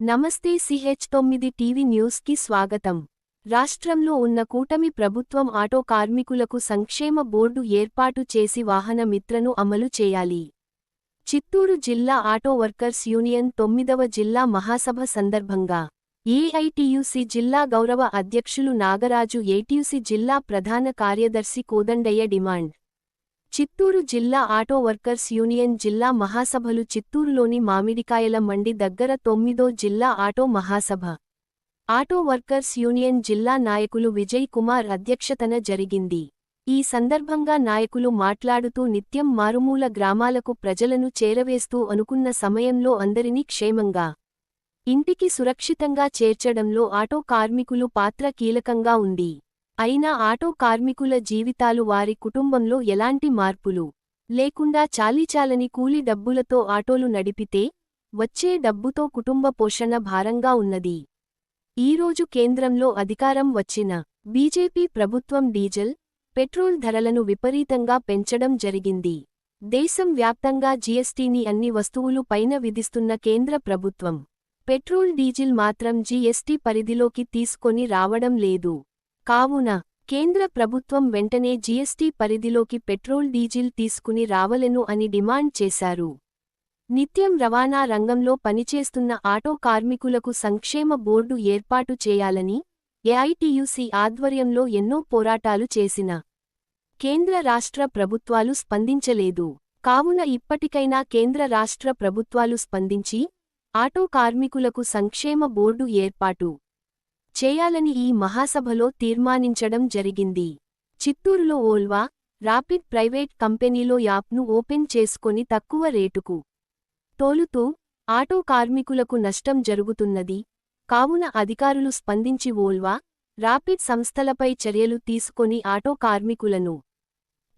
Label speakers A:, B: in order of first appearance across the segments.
A: నమస్తే సిహెచ్ తొమ్మిది టీవీ న్యూస్కి స్వాగతం. రాష్ట్రంలో ఉన్న కూటమి ప్రభుత్వం ఆటో కార్మికులకు సంక్షేమ బోర్డు ఏర్పాటు చేసి వాహన మిత్రను అమలు చేయాలి. చిత్తూరు జిల్లా ఆటో వర్కర్స్ యూనియన్ తొమ్మిదవ జిల్లా మహాసభ సందర్భంగా ఏఐటియుసి జిల్లా గౌరవ అధ్యక్షులు నాగరాజు ఏటియుసి జిల్లా ప్రధాన కార్యదర్శి కోదండయ్య డిమాండ్. చిత్తూరు జిల్లా ఆటో వర్కర్స్ యూనియన్ జిల్లా మహాసభలు చిత్తూరులోని మామిడికాయల మండి దగ్గర తొమ్మిదో జిల్లా ఆటో మహాసభ. ఆటో వర్కర్స్ యూనియన్ జిల్లా నాయకులు విజయ్ కుమార్ అధ్యక్షతన జరిగింది. ఈ సందర్భంగా నాయకులు మాట్లాడుతూ నిత్యం మారుమూల గ్రామాలకు ప్రజలను చేరవేస్తూ అనుకున్న సమయంలో అందరినీ క్షేమంగా ఇంటికి సురక్షితంగా చేర్చడంలో ఆటో కార్మికులు పాత్ర కీలకంగా ఉంది. అయినా ఆటో కార్మికుల జీవితాలు వారి కుటుంబంలో ఎలాంటి మార్పులు లేకుండా చాలీచాలని కూలి డబ్బులతో ఆటోలు నడిపితే వచ్చే డబ్బుతో కుటుంబ పోషణ భారంగా ఉన్నది. ఈరోజు కేంద్రంలో అధికారం వచ్చిన బీజేపీ ప్రభుత్వం డీజిల్ పెట్రోల్ ధరలను విపరీతంగా పెంచడం జరిగింది. దేశం వ్యాప్తంగా జీఎస్టీని అన్ని వస్తువులు పైన విధిస్తున్న కేంద్ర ప్రభుత్వం పెట్రోల్ డీజిల్ మాత్రం జీఎస్టీ పరిధిలోకి తీసుకొని రావడం లేదు. కావున కేంద్ర ప్రభుత్వం వెంటనే జీఎస్టీ పరిధిలోకి పెట్రోల్ డీజిల్ తీసుకుని రావలెను అని డిమాండ్ చేశారు. నిత్యం రవాణా రంగంలో పనిచేస్తున్న ఆటో కార్మికులకు సంక్షేమ బోర్డు ఏర్పాటు చేయాలని ఏఐటియుసి ఆధ్వర్యంలో ఎన్నో పోరాటాలు చేసిన కేంద్ర రాష్ట్ర ప్రభుత్వాలు స్పందించలేదు. కావున ఇప్పటికైనా కేంద్ర రాష్ట్ర ప్రభుత్వాలు స్పందించి ఆటో కార్మికులకు సంక్షేమ బోర్డు ఏర్పాటు చేయాలని ఈ మహాసభలో తీర్మానించడం జరిగింది. చిత్తూరులో ఓల్వా రాపిడ్ ప్రైవేట్ కంపెనీలో యాప్ను ఓపెన్ చేసుకొని తక్కువ రేటుకు తోలుతూ ఆటో కార్మికులకు నష్టం జరుగుతున్నది. కావున అధికారులు స్పందించి ఓల్వా రాపిడ్ సంస్థలపై చర్యలు తీసుకొని ఆటో కార్మికులను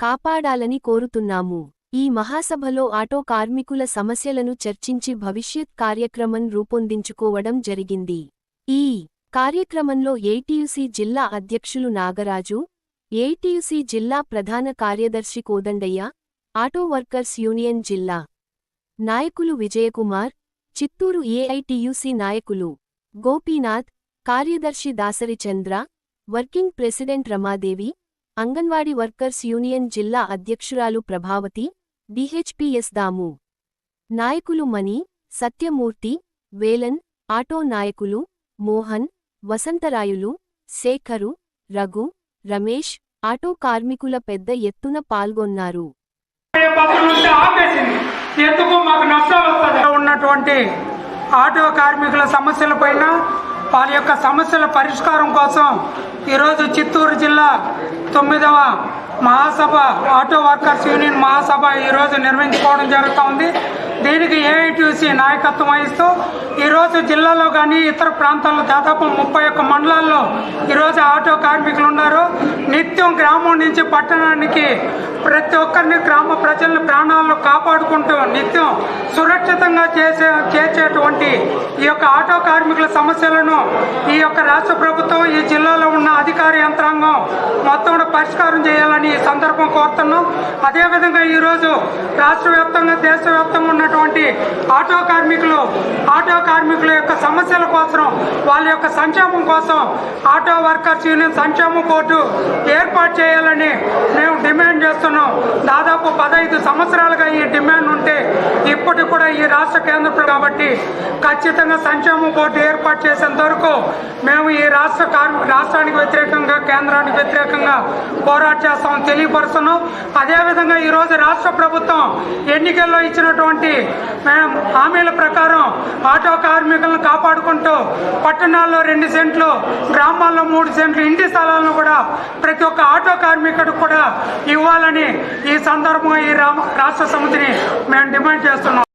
A: కాపాడాలని కోరుతున్నాము. ఈ మహాసభలో ఆటో కార్మికుల సమస్యలను చర్చించి భవిష్యత్ కార్యక్రమం రూపొందించుకోవడం జరిగింది. ఈ కార్యక్రమంలో ఏటీయుసీ జిల్లా అధ్యక్షులు నాగరాజు ఏటీయుసీ జిల్లా ప్రధాన కార్యదర్శి కోదండయ్య ఆటో వర్కర్స్ యూనియన్ జిల్లా నాయకులు విజయకుమార్ చిత్తూరు ఏఐటియుసి నాయకులు గోపీనాథ్ కార్యదర్శి Dasari Chandra working president Ramadevi Anganwadi workers union జిల్లా అధ్యక్షురాలు ప్రభావతి డిహెచ్పిఎస్ దాము. నాయకులు మణి సత్యమూర్తి వేలన్ ఆటో నాయకులు మోహన్ వసంతరాయులు శేఖరు రఘు రమేష్ ఆటో కార్మికుల పెద్ద ఎత్తున పాల్గొన్నారు.
B: ఉన్నటువంటి ఆటో కార్మికుల సమస్యల పైన వాళ్ళ యొక్క సమస్యల పరిష్కారం కోసం ఈరోజు చిత్తూరు జిల్లా తొమ్మిదవ మహాసభ ఆటో వర్కర్స్ యూనియన్ మహాసభ ఈరోజు నిర్వహించుకోవడం జరుగుతూ ఉంది దీనికి ఏఐటీసీ నాయకత్వం వహిస్తూ ఈరోజు జిల్లాలో కానీ ఇతర ప్రాంతాల్లో దాదాపు ముప్పై ఒక్క మండలాల్లో ఈరోజు ఆటో కార్మికులు ఉన్నారు. నిత్ గ్రామం నుంచి పట్టణానికి ప్రతి ఒక్కరిని గ్రామ ప్రజల ప్రాణాలను కాపాడుకుంటూ నిత్యం సురక్షితంగా చేసే చేసేటువంటి ఈ యొక్క ఆటో కార్మికుల సమస్యలను ఈ యొక్క రాష్ట్ర ప్రభుత్వం ఈ జిల్లాలో ఉన్న అధికార యంత్రాంగం మొత్తం కూడా పరిష్కారం చేయాలని ఈ సందర్భం కోరుతున్నాం. అదేవిధంగా ఈరోజు రాష్ట్ర వ్యాప్తంగా దేశవ్యాప్తంగా ఉన్నటువంటి ఆటో కార్మికులు ఆటో కార్మికుల యొక్క సమస్యల కోసం వాళ్ళ యొక్క సంక్షేమం కోసం ఆటో వర్కర్స్ యూనియన్ సంక్షేమ కోర్టు ఏర్పాటు చేయాలని మేము డిమాండ్ చేస్తున్నాం. దాదాపు పదహైదు సంవత్సరాలుగా ఈ డిమాండ్ ఉంటే ఇప్పటికి కూడా ఈ రాష్ట్ర కేంద్రం కాబట్టి ఖచ్చితంగా సంక్షేమ బోర్డు ఏర్పాటు చేసేంత వరకు మేము ఈ రాష్ట్ర కార్మి రాష్ట్రానికి వ్యతిరేకంగా కేంద్రానికి వ్యతిరేకంగా పోరాట చేస్తామని తెలియపరుస్తున్నాం. అదేవిధంగా ఈరోజు రాష్ట్ర ప్రభుత్వం ఎన్నికల్లో ఇచ్చినటువంటి హామీల ప్రకారం ఆటో కార్మికులను కాపాడుకుంటూ పట్టణాల్లో రెండు సెంట్లు గ్రామాల్లో మూడు సెంట్లు ఇంటి స్థలాలను కూడా ప్రతి ఒక్క ఆటో కార్మికుడికి కూడా ఇవ్వాలని ఈ సందర్భంగా ఈ రాష్ట్ర సమితిని మేము డిమాండ్ చేస్తున్నాం.